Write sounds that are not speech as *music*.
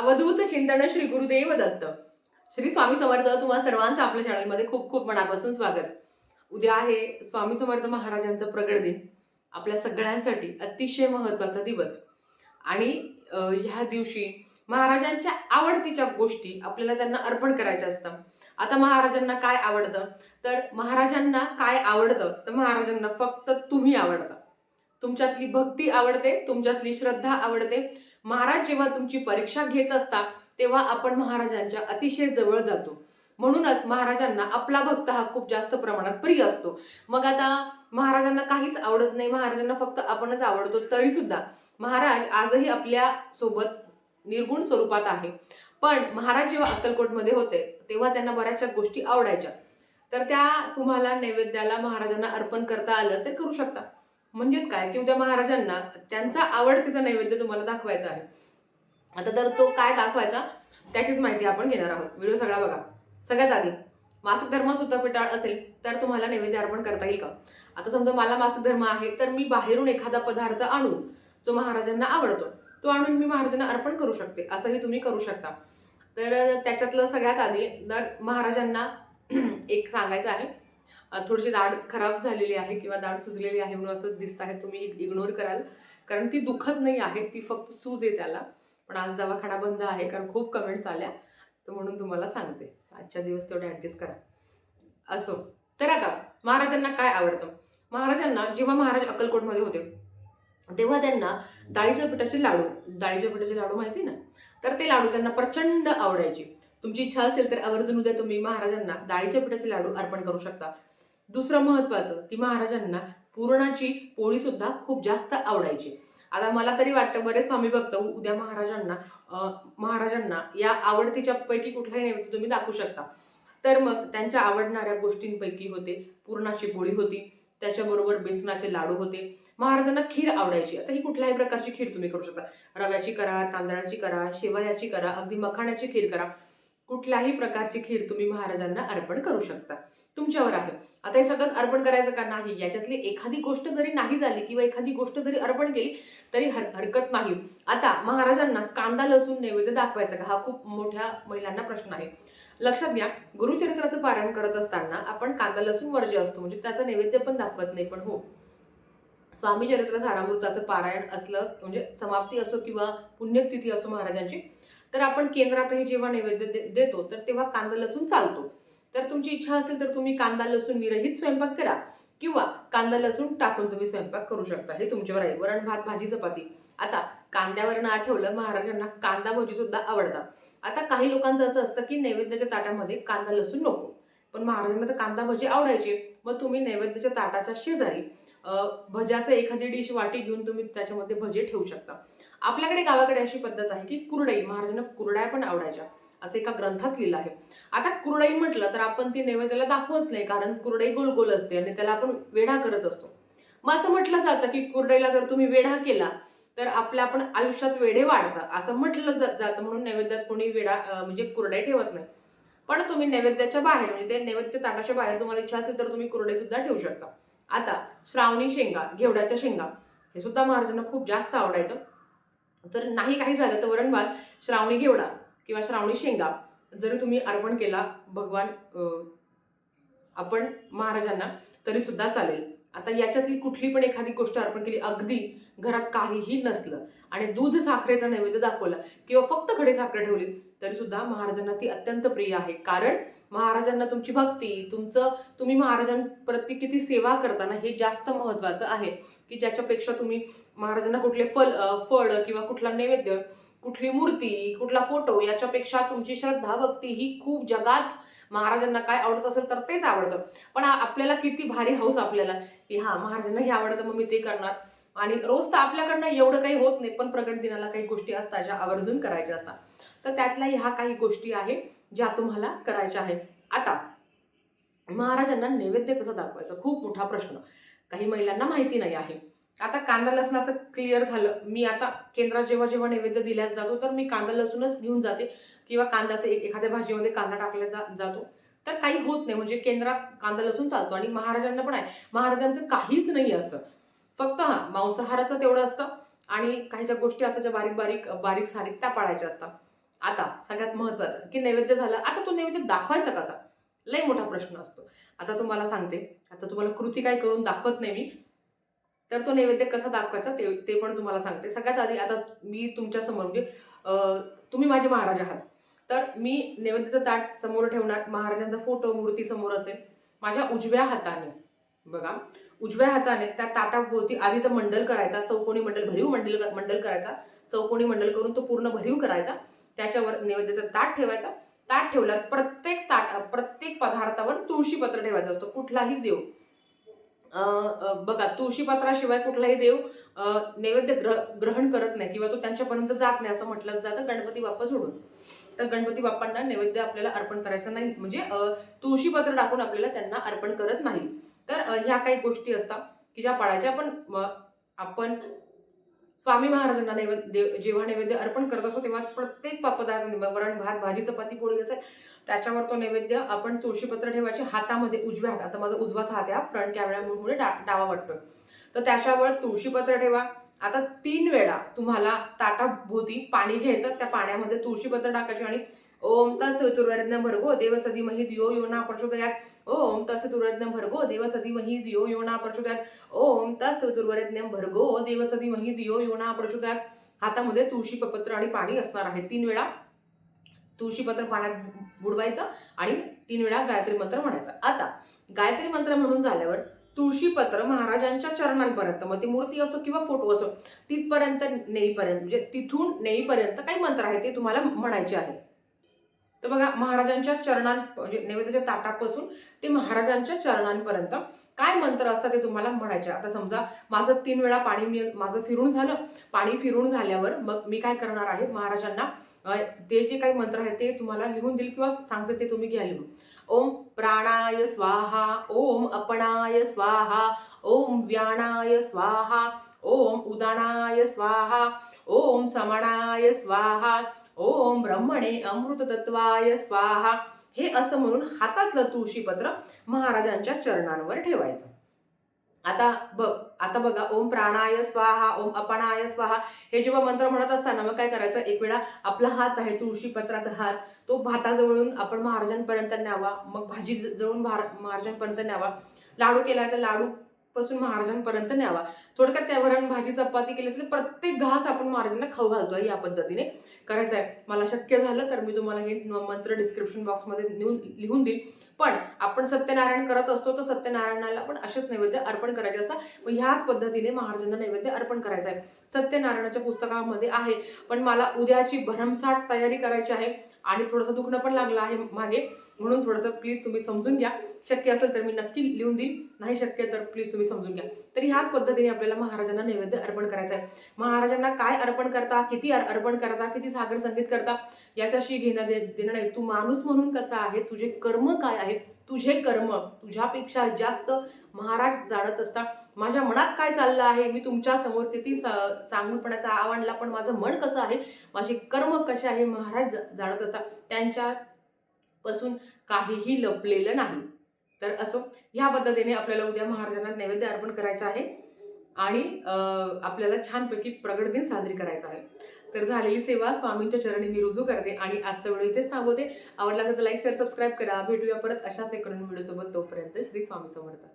अवधूत चिंतन श्री गुरुदेव दत्त. श्री स्वामी समर्थ तुम्हा सर्वांचं आपल्या चॅनलमध्ये खूप खूप मनापासून स्वागत. उद्या आहे स्वामी समर्थ महाराजांचं प्रगट दिन. आपल्या सगळ्यांसाठी अतिशय महत्त्वाचा दिवस. आणि ह्या दिवशी महाराजांच्या आवडतीच्या गोष्टी आपल्याला त्यांना अर्पण करायच्या असतात आता महाराजांना काय आवडतं? तर महाराजांना काय आवडतं? तर महाराजांना फक्त तुम्ही आवडता. तुमच्यातली भक्ती आवडते तुमच्यातली श्रद्धा आवडते महाराज जेव्हा तुमची परीक्षा घेत असतात तेव्हा आपण महाराजांच्या अतिशय जवळ जातो. म्हणूनच महाराजांना आपला भक्त हा खूप जास्त प्रमाणात प्रिय असतो. मग आता महाराजांना काहीच आवडत नाही महाराजांना फक्त आपणच आवडतो तरी सुद्धा महाराज आजही आपल्यासोबत निर्गुण स्वरूपात आहे. पण महाराज जेव्हा अक्कलकोटमध्ये होते तेव्हा त्यांना बऱ्याचशा गोष्टी आवडायच्या. तर त्या तुम्हाला नैवेद्याला महाराजांना अर्पण करता आलं तर करू शकता. म्हणजेच काय? की उद्या महाराजांना त्यांचा आवडतीचा नैवेद्य तुम्हाला दाखवायचा आहे. आता तर तो काय दाखवायचा? त्याचीच माहिती आपण घेणार आहोत. व्हिडिओ सगळा बघा. सगळ्यात आधी मासिक धर्म सुद्धा पिटाळ असेल तर तुम्हाला नैवेद्य अर्पण करता येईल का? आता समजा मला मासिक धर्म आहे तर मी बाहेरून एखादा पदार्थ आणून जो महाराजांना आवडतो तो आणून मी महाराजांना अर्पण करू शकते. असंही तुम्ही करू शकता. तर त्याच्यातलं सगळ्यात आधी तर महाराजांना *clears throat* एक सांगायचं आहे थोडीशी दाढ खराब झालेली आहे किंवा दाढ सुजलेली आहे म्हणून असं दिसत आहे तुम्ही इग्नोर कराल. कारण ती दुखत नाही आहे ती फक्त सूज आहे त्याला. पण आज दवाखाना बंद आहे कारण खूप कमेंट्स आल्या. तर म्हणून तुम्हाला सांगते. आजच्या दिवस तेवढे ॲडजस्ट करा. असो. तर आता महाराजांना काय आवडतं? महाराजांना जेव्हा महाराज अक्कलकोटमध्ये होते तेव्हा त्यांना डाळीच्या पिठाचे लाडू डाळीच्या पिठाचे लाडू माहिती ना? तर ते लाडू त्यांना प्रचंड आवडायचे. तुमची इच्छा असेल तर आवर्जून उद्या तुम्ही महाराजांना डाळीच्या पिठाचे लाडू अर्पण करू शकता. दुसरं महत्वाचं की महाराजांना पुरणाची पोळी सुद्धा खूप जास्त आवडायची. आता मला तरी वाटतं बरेच स्वामी भक्त उद्या महाराजांना महाराजांना या आवडतीच्या पैकी कुठलाही नैवेद्य तुम्ही दाखवू शकता. तर मग त्यांच्या आवडणाऱ्या गोष्टींपैकी होते पुरणाची पोळी होती त्याच्याबरोबर बेसनाचे लाडू होते. महाराजांना खीर आवडायची. आता ही कुठल्याही प्रकारची खीर तुम्ही करू शकता. रव्याची करा तांदळाची करा शेवयाची करा अगदी मखाण्याची खीर करा. कुठल्याही प्रकारची खीर तुम्ही महाराजांना अर्पण करू शकता. तुमच्यावर आहे. आता हे सगळंच अर्पण करायचं का नाही? याच्यातली एखादी गोष्ट जरी नाही झाली किंवा एखादी गोष्ट जरी अर्पण केली तरी हर हरकत नाही. आता महाराजांना कांदा लसूण नैवेद्य दाखवायचा का? हा खूप मोठ्या महिलांना प्रश्न आहे. लक्षात घ्या गुरुचरित्राचं पारायण करत असताना आपण कांदा लसूण वर्ज्य असतो म्हणजे त्याचं नैवेद्य पण दाखवत नाही पण हो. स्वामी चरित्र सारामृताचं पारायण असलं म्हणजे समाप्ती असो किंवा पुण्यतिथी असो महाराजांची तर आपण केंद्रातही जेव्हा नैवेद्य दे- देतो तर तेव्हा कांदा लसूण चालतो. तर तुमची इच्छा असेल तर तुम्ही कांदा लसूण विरहित स्वयंपाक करा किंवा कांदा लसूण टाकून तुम्ही स्वयंपाक करू शकता. हे तुमच्यावर आहे वरण भात भाजी चपाती. आता कांद्यावरनं आठवलं महाराजांना कांदा भजी सुद्धा आवडतात. आता काही लोकांचं असं असतं की नैवेद्याच्या ताटामध्ये कांदा लसूण नको. पण महाराजांना तर कांदा भजी आवडायचे. मग तुम्ही नैवेद्याच्या ताटाच्या शेजारी भज्याचं एखादी डिश वाटी घेऊन तुम्ही त्याच्यामध्ये भजे ठेवू शकता. आपल्याकडे गावाकडे अशी पद्धत आहे की कुरडई महाराजांना कुरड्या पण आवडायच्या. असं एका ग्रंथात लिहिलं आहे. आता कुरडई म्हटलं तर आपण ती नैवेद्याला दाखवत नाही कारण कुरडई गोल गोल असते आणि त्याला आपण वेढा करत असतो. मग असं म्हटलं जातं की कुरडईला जर तुम्ही वेढा केला तर आपल्या आपण आयुष्यात वेढे वाढतं असं म्हटलं जातं म्हणून नैवेद्यात कोणी वेढा म्हणजे कुरडई ठेवत नाही. पण तुम्ही नैवेद्याच्या बाहेर म्हणजे ते नैवेद्याच्या ताटाच्या बाहेर तुम्हाला इच्छा असेल तर तुम्ही कुरडई सुद्धा ठेवू शकता. आता श्रावणी शेंगा घेवड्याच्या शेंगा हे सुद्धा महाराजांना खूप जास्त आवडायचं. तर नाही काही झालं तर वरण भात श्रावणी घेवडा किंवा श्रावणी शेंगा जरी तुम्ही अर्पण केला भगवान आपण महाराजांना तरीसुद्धा चालेल. आता याच्यातली कुठली पण एखादी गोष्ट अर्पण केली अगदी घरात काहीही नसलं आणि दूध साखरेचा नैवेद्य दाखवला किंवा फक्त खडे साखर ठेवली तरी सुद्धा महाराजांना ती अत्यंत प्रिय आहे. कारण महाराजांना तुमची भक्ती तुमचं तुम्ही महाराजांप्रती किती सेवा करताना हे जास्त महत्वाचं आहे. की ज्याच्यापेक्षा तुम्ही महाराजांना कुठले फल फळ किंवा कुठला नैवेद्य कुठली मूर्ती कुठला फोटो याच्यापेक्षा तुमची श्रद्धा भक्ती ही खूप जगात महाराजांना काय आवडत असेल तर तेच आवडतं. पण आपल्याला किती भारी हौस आपल्याला. की हा महाराजांना हे आवडतं मग मी ते करणार. आणि रोज तर आपल्याकडनं एवढं काही होत नाही पण प्रगट दिनाला काही गोष्टी असतात ज्या आवर्जून करायच्या असतात. तर त्यातल्या ह्या काही गोष्टी आहे ज्या तुम्हाला करायच्या आहेत. आता महाराजांना नैवेद्य कसं दाखवायचं? खूप मोठा प्रश्न. काही महिलांना माहिती नाही आहे. आता कांदा लसणाचं क्लिअर झालं. मी आता केंद्रात जेव्हा जेव्हा नैवेद्य दिल्या जातो तर मी कांदा लसूणच घेऊन जाते. किंवा कांद्याचं एक एखाद्या भाजीमध्ये कांदा टाकला जा जातो. तर काही होत नाही. म्हणजे केंद्रात कांदा लसूण चालतो आणि महाराजांना पण आहे. महाराजांचं काहीच नाही असतं फक्त हा मांसाहाराचं तेवढं असतं आणि काही ज्या गोष्टी असतात ज्या बारीक बारीक बारीक सारीक त्या पाळायच्या असतात. आता सगळ्यात महत्वाचं की नैवेद्य झालं. आता तो नैवेद्य दाखवायचा कसा? लय मोठा प्रश्न असतो. आता तुम्हाला सांगते. आता तुम्हाला कृती काय करून दाखवत नाही मी. तर तो नैवेद्य कसा दाखवायचा ते ते पण तुम्हाला सांगते. सगळ्यात आधी आता मी तुमच्यासमोर म्हणजे तुम्ही माझे महाराज आहात. तर मी नैवेद्याचं ताट समोर ठेवणार महाराजांचा फोटो मूर्ती समोर असेल. माझ्या उजव्या हाताने बघा. उजव्या हाताने त्या ताटाभोवती आधी तर मंडल करायचा चौकोनी मंडल भरीव मंडल मंडल करायचा. चौकोनी मंडल करून तो पूर्ण भरीव करायचा. त्याच्यावर नैवेद्याचं ताट ठेवायचा. ताट ठेवल्यावर प्रत्येक ताट प्रत्येक पदार्थावर तुळशीपत्र ठेवायचा असतो. कुठलाही देव. बघा तुळशीपत्राशिवाय कुठलाही देव नैवेद्य ग्रह ग्रहण करत नाही किंवा तो त्यांच्यापर्यंत जात नाही असं म्हटलं जातं. गणपती बाप्पा सोडून. तर गणपती बाप्पांना नैवेद्य आपल्याला अर्पण करायचं नाही. म्हणजे तुळशीपत्र टाकून आपल्याला त्यांना अर्पण करत नाही. तर ह्या काही गोष्टी असतात की ज्या पाळायच्या पण आपण स्वामी महाराजांना नैवेद्य देव- जेव्हा नैवेद्य अर्पण करत असतो तेव्हा प्रत्येक पापदार पदार्थ वरण भात भाजी चपाती पोळी असेल त्याच्यावर तो नैवेद्य आपण तुळशीपत्र ठेवायचे हातामध्ये उजव्या हात आता माझा उजवाच हात आहे हा फ्रंट कॅमेरामुळे डा डावा वाटतोय. तर त्याच्यावर तुळशीपत्र ठेवा आता तीन वेळा तुम्हाला ताटाभोवती पाणी घ्यायचं त्या पाण्यामध्ये तुळशीपत्र टाकायची आणि ओम तस् तुर्वरज्ञ भर्गो देव सदीमही दियो योना प्रचोदयात ओम तस् भरगो भर्गो देव सदीमही दियो योना प्रचोदयात ओम तस तुर्वरज्ञ भरगो देव सदीमही दियो योना प्रचोदयात हातामध्ये तुळशीपत्र आणि पाणी असणार आहे. तीन वेळा तुळशीपत्र पाण्यात बुडवायचं आणि तीन वेळा गायत्री मंत्र म्हणायचा. आता गायत्री मंत्र म्हणून झाल्यावर तुळशीपत्र महाराजांच्या चरणांपर्यंत मग ती मूर्ती असो किंवा फोटो असो तिथपर्यंत नेईपर्यंत म्हणजे तिथून नेईपर्यंत काही मंत्र आहे ते तुम्हाला म्हणायचे आहे. तर बघा महाराजांच्या चरणां म्हणजे नैवेद्याच्या ताटापासून ते महाराजांच्या चरणांपर्यंत काय मंत्र असतात ते तुम्हाला म्हणायचे आता समजा माझं तीन वेळा पाणी मी माझं फिरून झालं पाणी फिरून झाल्यावर मग मी काय करणार आहे? महाराजांना ते जे काही मंत्र आहेत ते तुम्हाला लिहून देईल किंवा सांगते ते तुम्ही घ्या लिहून. ओम प्राणाय स्वाहा ओम अपणाय स्वाहा ओम व्याणाय स्वाहा ओम उदानाय स्वाहा ओम समणाय स्वाहा ओम ब्रह्मणे अमृत तत्वाय स्वाहा. हे असं म्हणून हातातलं तुळशीपत्र महाराजांच्या चरणांवर ठेवायचं. आता बघ आता बघा ओम प्राणाय स्वाहा ओम अपणाय स्वाहा. हे जेव्हा मंत्र म्हणत असताना मग काय करायचं? एक वेळा आपला हात आहे तुळशीपत्राचा हात तो भाताजवळून आपण महाराजांपर्यंत न्यावा. मग भाजी जवळून भार- महाराजांपर्यंत न्यावा. लाडू केला तर लाडू पासून महाराजांपर्यंत न्यावा. थोडक्यात त्यावर भाजी चपाती केली असेल प्रत्येक घास आपण महाराजांना खाऊ घालतो या पद्धतीने. करायचं आहे मला शक्य झालं तर मी तुम्हाला हे मंत्र डिस्क्रिप्शन बॉक्समध्ये लिहून लिहून देईल. पण आपण सत्यनारायण करत असतो तर सत्यनारायणाला पण असेच नैवेद्य अर्पण करायचे असतात. मग ह्याच पद्धतीने महाराजांना नैवेद्य अर्पण करायचं आहे सत्यनारायणाच्या पुस्तकामध्ये आहे. पण मला उद्याची भरमसाठ तयारी करायची आहे आणि थोडंसं दुखणं पण लागलं आहे मागे. म्हणून थोडंसं प्लीज तुम्ही समजून घ्या. शक्य असेल तर मी नक्की लिहून देईल. नाही शक्य तर प्लीज तुम्ही समजून घ्या. तर ह्याच पद्धतीने आपल्याला महाराजांना नैवेद्य अर्पण करायचं आहे महाराजांना काय अर्पण करता किती अर्पण करता किती सागर संगीत करता याच्याशी घेणं दे देणं नाही. तू माणूस म्हणून कसा आहे? तुझे कर्म काय आहे तुझे कर्म तुझ्यापेक्षा जास्त महाराज जाणत असता माझ्या मनात काय चाललं आहे? मी तुमच्यासमोर किती सा- आव आणला पण माझं मन कसं आहे? माझे कर्म कसे आहे? महाराज जाणत असता त्यांच्या पासून काहीही लपलेलं नाही. तर असो ह्या पद्धतीने आपल्याला उद्या महाराजांना नैवेद्य अर्पण करायचं आहे आणि आपल्याला छानपैकी प्रगट दिन साजरी करायचा आहे. तर झालेली सेवा स्वामींच्या चरणी मी रुजू करते आणि आजचा व्हिडिओ इथेच थांबवते. आवडला असेल तर लाईक शेअर सबस्क्राईब करा. भेटूया परत अशाच एक व्हिडिओ सोबत तोपर्यंत श्री स्वामी समर्थ.